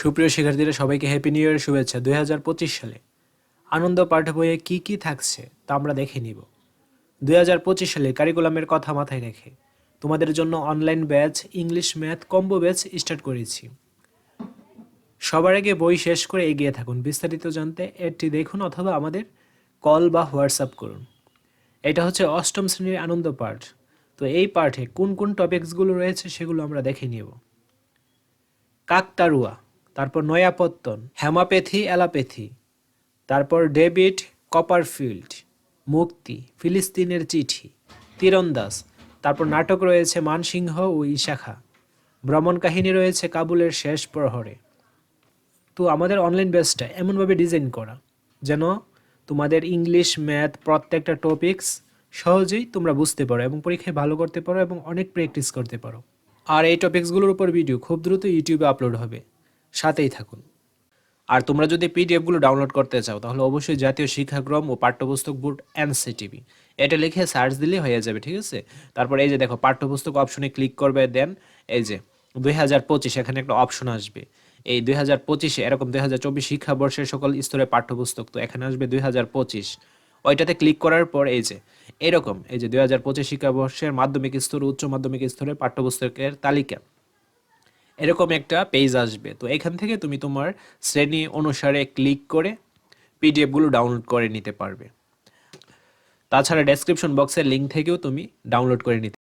সুপ্রিয় শিক্ষার্থীরা, সবাইকে হ্যাপি নিউ ইয়ার শুভেচ্ছা। দুই হাজার পঁচিশ সালে আনন্দ পাঠ বইয়ে কী কী থাকছে তা আমরা দেখে নিব। দুই হাজার পঁচিশ সালে কারিকুলামের কথা মাথায় রেখে তোমাদের জন্য online batch English math combo batch start করেছি। সবার আগে বই শেষ করে এগিয়ে থাকুন। বিস্তারিত জানতে এটি দেখুন অথবা আমাদের কল বা হোয়াটসঅ্যাপ করুন। এটা হচ্ছে অষ্টম শ্রেণির আনন্দ পাঠ। তো এই পাঠে কোন কোন টপিকসগুলো রয়েছে সেগুলো আমরা দেখে নিব। কাকতারুয়া তারপর নয়াপত্তন হেমাপ্যাথি অ্যালাপ্যাথি তারপর ডেভিড কপারফিল্ড, মুক্তি, ফিলিস্তিনের চিঠি তীরন্দাস তারপর নাটক রয়েছে মানসিংহ ও ইশাখা ভ্রমণ কাহিনী রয়েছে কাবুলের শেষ প্রহরে। তো আমাদের অনলাইন বেসটা এমনভাবে ডিজাইন করা, যেন তোমাদের ইংলিশ ম্যাথ প্রত্যেকটা টপিকস সহজেই তোমরা বুঝতে পারো এবং পরীক্ষায় ভালো করতে পারো এবং অনেক প্র্যাকটিস করতে পারো। আর এই টপিকসগুলোর উপর ভিডিও খুব দ্রুত ইউটিউবে আপলোড হবে। সাথেই থাকুন। আর তোমরা যদি পিডিএফগুলো ডাউনলোড করতে চাও, তাহলে অবশ্যই জাতীয় শিক্ষাক্রম ও পাঠ্যপুস্তক বোর্ড এনসিটিভি। এটা লিখে সার্চ দিলে হয়ে যাবে, ঠিক আছে? তারপর এই যে দেখো, পাঠ্যপুস্তক অপশনে ক্লিক করবে, দেন এই যে দুই হাজার পঁচিশ, এখানে একটা অপশন আসবে। এই দুই হাজার পঁচিশে, এরকম দুই হাজার চব্বিশ শিক্ষাবর্ষের সকল স্তরে পাঠ্যপুস্তক, তো এখানে আসবে দুই হাজার পঁচিশ। ওইটাতে ক্লিক করার পর এই যে, এরকম এই যে দুই হাজার পঁচিশ শিক্ষাবর্ষের মাধ্যমিক স্তর, উচ্চ মাধ্যমিক স্তরের পাঠ্যপুস্তকের তালিকা। এরকম একটা পেজ আসবে। তো এখান থেকে তুমি তোমার শ্রেণি অনুসারে ক্লিক করে পিডিএফগুলো ডাউনলোড করে নিতে পারবে। তাছাড়া ডেসক্রিপশন বক্সের লিঙ্ক থেকেও তুমি ডাউনলোড করে নিতে